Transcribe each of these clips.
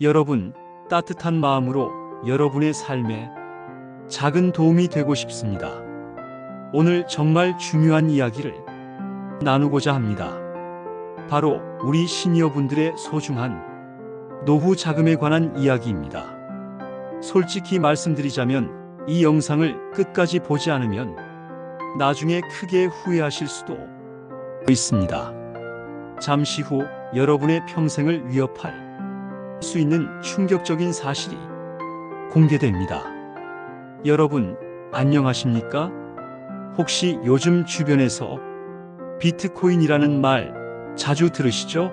여러분, 따뜻한 마음으로 여러분의 삶에 작은 도움이 되고 싶습니다. 오늘 정말 중요한 이야기를 나누고자 합니다. 바로 우리 시니어분들의 소중한 노후 자금에 관한 이야기입니다. 솔직히 말씀드리자면 이 영상을 끝까지 보지 않으면 나중에 크게 후회하실 수도 있습니다. 잠시 후 여러분의 평생을 위협할 수 있는 충격적인 사실이 공개됩니다. 여러분, 안녕하십니까? 혹시 요즘 주변에서 비트코인이라는 말 자주 들으시죠?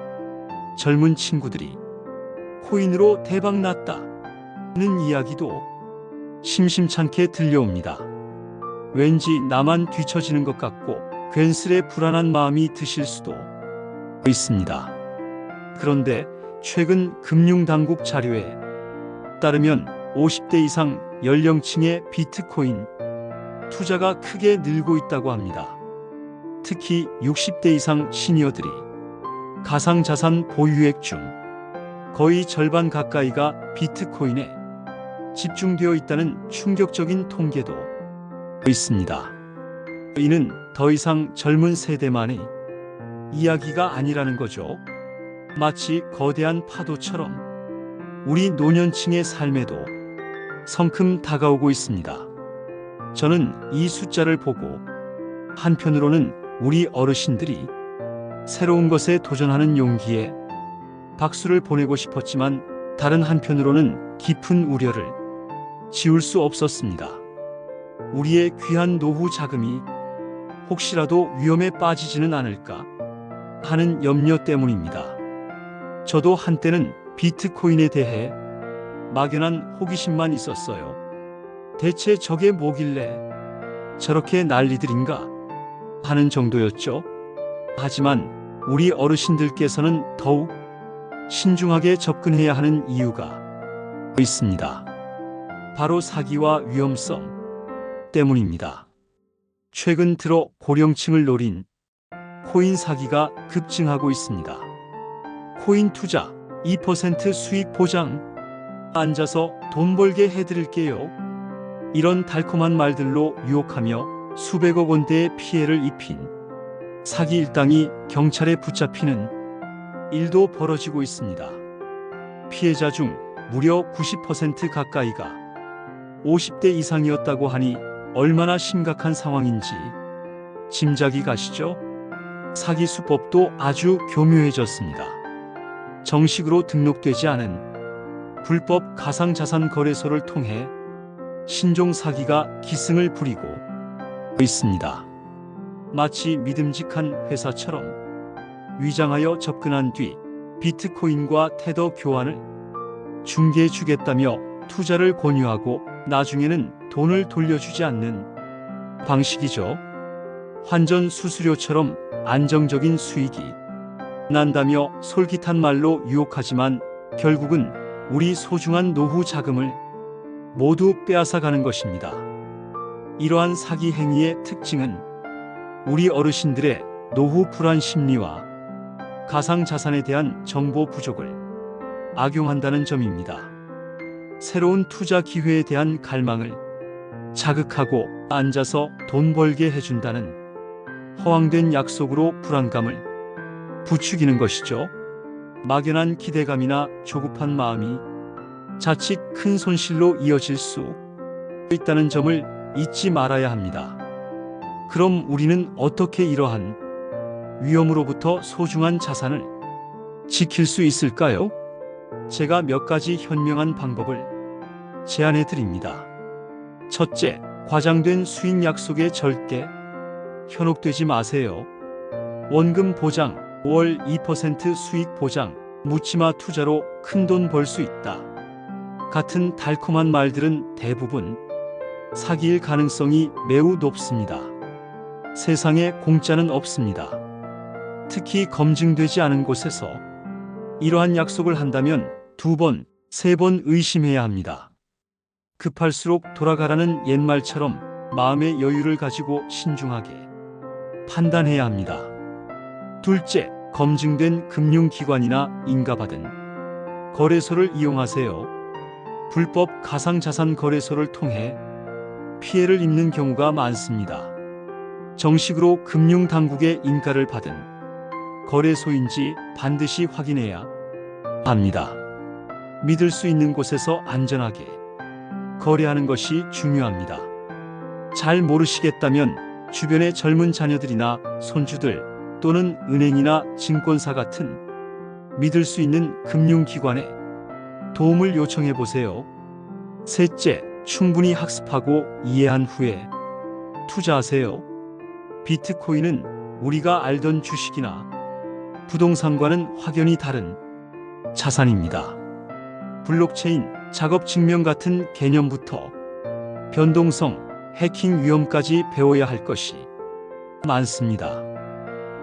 젊은 친구들이 코인으로 대박 났다는 이야기도 심심찮게 들려옵니다. 왠지 나만 뒤처지는 것 같고 괜스레 불안한 마음이 드실 수도 있습니다. 그런데 최근 금융당국 자료에 따르면 50대 이상 연령층의 비트코인 투자가 크게 늘고 있다고 합니다. 특히 60대 이상 시니어들이 가상자산 보유액 중 거의 절반 가까이가 비트코인에 집중되어 있다는 충격적인 통계도 있습니다. 이는 더 이상 젊은 세대만의 이야기가 아니라는 거죠. 마치 거대한 파도처럼 우리 노년층의 삶에도 성큼 다가오고 있습니다. 저는 이 숫자를 보고 한편으로는 우리 어르신들이 새로운 것에 도전하는 용기에 박수를 보내고 싶었지만 다른 한편으로는 깊은 우려를 지울 수 없었습니다. 우리의 귀한 노후 자금이 혹시라도 위험에 빠지지는 않을까 하는 염려 때문입니다. 저도 한때는 비트코인에 대해 막연한 호기심만 있었어요. 대체 저게 뭐길래 저렇게 난리들인가 하는 정도였죠. 하지만 우리 어르신들께서는 더욱 신중하게 접근해야 하는 이유가 있습니다. 바로 사기와 위험성 때문입니다. 최근 들어 고령층을 노린 코인 사기가 급증하고 있습니다. 코인 투자 2% 수익 보장 앉아서 돈 벌게 해드릴게요. 이런 달콤한 말들로 유혹하며 수백억 원대의 피해를 입힌 사기 일당이 경찰에 붙잡히는 일도 벌어지고 있습니다. 피해자 중 무려 90% 가까이가 50대 이상이었다고 하니 얼마나 심각한 상황인지 짐작이 가시죠? 사기 수법도 아주 교묘해졌습니다. 정식으로 등록되지 않은 불법 가상자산 거래소를 통해 신종 사기가 기승을 부리고 있습니다. 마치 믿음직한 회사처럼 위장하여 접근한 뒤 비트코인과 테더 교환을 중개해 주겠다며 투자를 권유하고 나중에는 돈을 돌려주지 않는 방식이죠. 환전 수수료처럼 안정적인 수익이 난다며 솔깃한 말로 유혹하지만 결국은 우리 소중한 노후 자금을 모두 빼앗아 가는 것입니다. 이러한 사기 행위의 특징은 우리 어르신들의 노후 불안 심리와 가상 자산에 대한 정보 부족을 악용한다는 점입니다. 새로운 투자 기회에 대한 갈망을 자극하고 앉아서 돈 벌게 해준다는 허황된 약속으로 불안감을 부추기는 것이죠. 막연한 기대감이나 조급한 마음이 자칫 큰 손실로 이어질 수 있다는 점을 잊지 말아야 합니다. 그럼 우리는 어떻게 이러한 위험으로부터 소중한 자산을 지킬 수 있을까요? 제가 몇 가지 현명한 방법을 제안해 드립니다. 첫째, 과장된 수익 약속에 절대 현혹되지 마세요. 원금 보장, 5월 2% 수익 보장, 묻지마 투자로 큰 돈 벌 수 있다. 같은 달콤한 말들은 대부분 사기일 가능성이 매우 높습니다. 세상에 공짜는 없습니다. 특히 검증되지 않은 곳에서 이러한 약속을 한다면 두 번, 세 번 의심해야 합니다. 급할수록 돌아가라는 옛말처럼 마음의 여유를 가지고 신중하게 판단해야 합니다. 둘째, 검증된 금융기관이나 인가받은 거래소를 이용하세요. 불법 가상자산 거래소를 통해 피해를 입는 경우가 많습니다. 정식으로 금융당국의 인가를 받은 거래소인지 반드시 확인해야 합니다. 믿을 수 있는 곳에서 안전하게 거래하는 것이 중요합니다. 잘 모르시겠다면 주변의 젊은 자녀들이나 손주들 또는 은행이나 증권사 같은 믿을 수 있는 금융기관에 도움을 요청해 보세요. 셋째, 충분히 학습하고 이해한 후에 투자하세요. 비트코인은 우리가 알던 주식이나 부동산과는 확연히 다른 자산입니다. 블록체인, 작업 증명 같은 개념부터 변동성, 해킹 위험까지 배워야 할 것이 많습니다.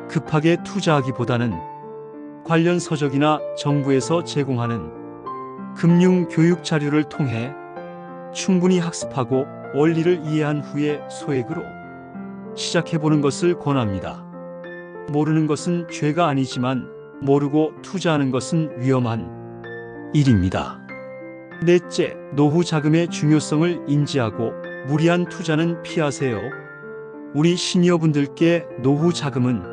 급하게 투자하기보다는 관련 서적이나 정부에서 제공하는 금융 교육 자료를 통해 충분히 학습하고 원리를 이해한 후에 소액으로 시작해보는 것을 권합니다. 모르는 것은 죄가 아니지만 모르고 투자하는 것은 위험한 일입니다. 넷째, 노후 자금의 중요성을 인지하고 무리한 투자는 피하세요. 우리 시니어분들께 노후 자금은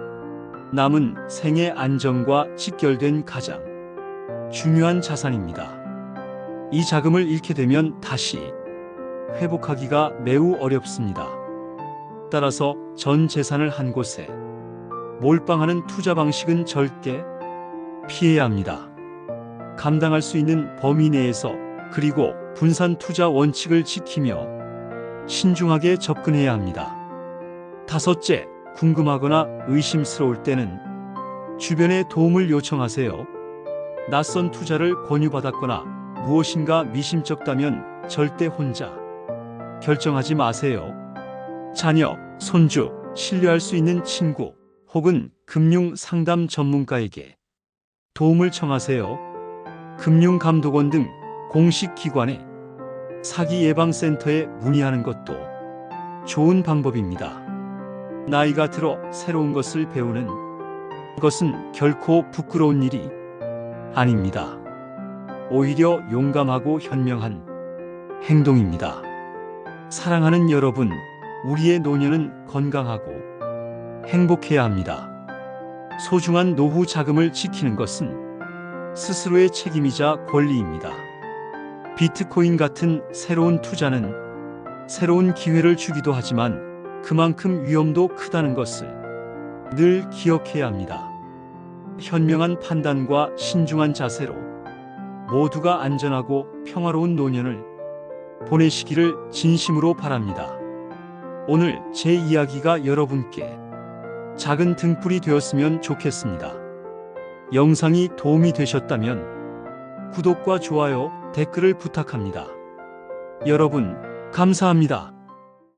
남은 생의 안정과 직결된 가장 중요한 자산입니다. 이 자금을 잃게 되면 다시 회복하기가 매우 어렵습니다. 따라서 전 재산을 한 곳에 몰빵하는 투자 방식은 절대 피해야 합니다. 감당할 수 있는 범위 내에서 그리고 분산 투자 원칙을 지키며 신중하게 접근해야 합니다. 다섯째, 궁금하거나 의심스러울 때는 주변의 도움을 요청하세요. 낯선 투자를 권유받았거나 무엇인가 미심쩍다면 절대 혼자 결정하지 마세요. 자녀, 손주, 신뢰할 수 있는 친구 혹은 금융 상담 전문가에게 도움을 청하세요. 금융감독원 등 공식 기관에 사기 예방센터에 문의하는 것도 좋은 방법입니다. 나이가 들어 새로운 것을 배우는 것은 결코 부끄러운 일이 아닙니다. 오히려 용감하고 현명한 행동입니다. 사랑하는 여러분, 우리의 노년은 건강하고 행복해야 합니다. 소중한 노후 자금을 지키는 것은 스스로의 책임이자 권리입니다. 비트코인 같은 새로운 투자는 새로운 기회를 주기도 하지만 그만큼 위험도 크다는 것을 늘 기억해야 합니다. 현명한 판단과 신중한 자세로 모두가 안전하고 평화로운 노년을 보내시기를 진심으로 바랍니다. 오늘 제 이야기가 여러분께 작은 등불이 되었으면 좋겠습니다. 영상이 도움이 되셨다면 구독과 좋아요, 댓글을 부탁합니다. 여러분, 감사합니다.